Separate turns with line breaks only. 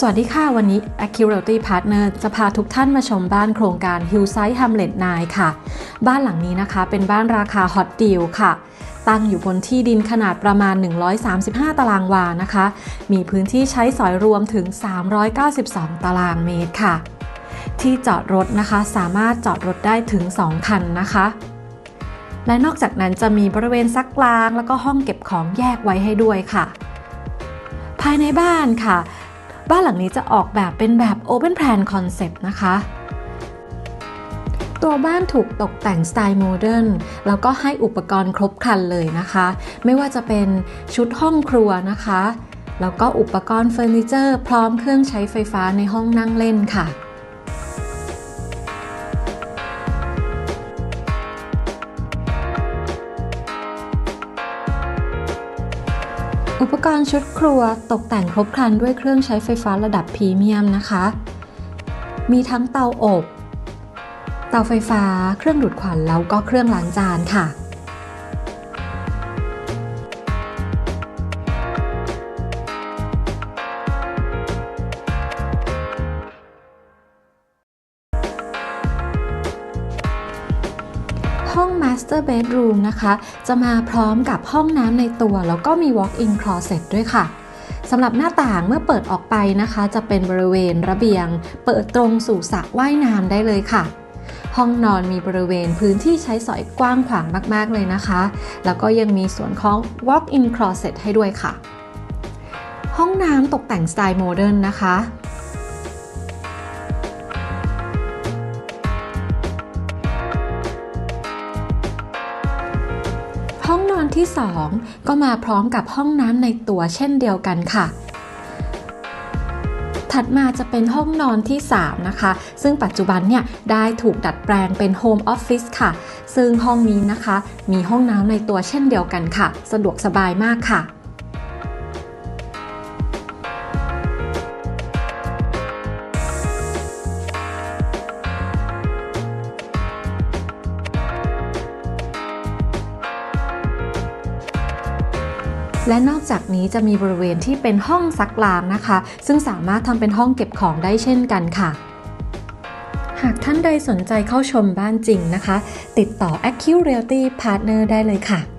สวัสดีค่ะวันนี้ Accuracy Partner จะพาทุกท่านมาชมบ้านโครงการ Hillside Hamlet 9 ค่ะ บ้านหลังนี้นะคะเป็นบ้านราคา Hot Deal ค่ะ ตั้งอยู่บนที่ดินขนาดประมาณ 135 ตารางวานะคะ มีพื้นที่ใช้สอยรวมถึง 392 ตารางเมตรค่ะ ที่จอดรถนะคะสามารถจอดรถได้ถึง 2 คันนะคะ และนอกจากนั้นจะมีบริเวณซักล้าง แล้วก็ห้องเก็บของแยกไว้ให้ด้วยค่ะ ภายในบ้านค่ะ บ้านหลังนี้จะออกแบบเป็นแบบ Open Plan Concept นะคะ ตัวบ้านถูกตกแต่งสไตล์โมเดิร์นแล้วก็ให้อุปกรณ์ครบครันเลยนะคะ ไม่ว่าจะเป็นชุดห้องครัวนะคะ แล้วก็อุปกรณ์เฟอร์นิเจอร์ พร้อมเครื่องใช้ไฟฟ้าในห้องนั่งเล่นค่ะ อุปกรณ์ชุดครัวตกแต่งครบครันด้วยเครื่องใช้ไฟฟ้าระดับพรีเมียมนะคะ มีทั้งเตาอบ เตาไฟฟ้า เครื่องดูดควันแล้วก็เครื่องล้างจานค่ะ ห้อง Master Bedroom นะคะ จะมาพร้อมกับห้องน้ำในตัว แล้วก็มี Walk-in Closet ด้วยค่ะสำหรับหน้าต่างเมื่อเปิดออกไปนะคะ จะเป็นบริเวณระเบียง เปิดตรงสู่สระว่ายน้ำได้เลยค่ะ ห้องนอนมีบริเวณพื้นที่ใช้สอยกว้างขวางมากๆเลยนะคะ แล้วก็ยังมีส่วนของ Walk-in Closet ให้ด้วยค่ะ ห้องน้ำตกแต่งสไตล์โมเดิร์นนะคะ ห้องนอนที่ 2 ก็มาพร้อมกับห้องน้ำในตัวเช่นเดียวกันค่ะ ถัดมาจะเป็นห้องนอนที่ 3 นะคะ ซึ่งปัจจุบันเนี่ยได้ถูกดัดแปลงเป็นโฮมออฟฟิศค่ะ ซึ่งห้องนี้นะคะ มีห้องน้ำในตัวเช่นเดียวกันค่ะ สะดวกสบายมากค่ะ และนอกจากนี้จะมีบริเวณที่เป็นห้องซักล้างนะคะ ซึ่งสามารถทำเป็นห้องเก็บของได้เช่นกันค่ะ หากท่านใดสนใจเข้าชมบ้านจริงนะคะ ติดต่อ a c u Realty Partner ได้เลยค่ะ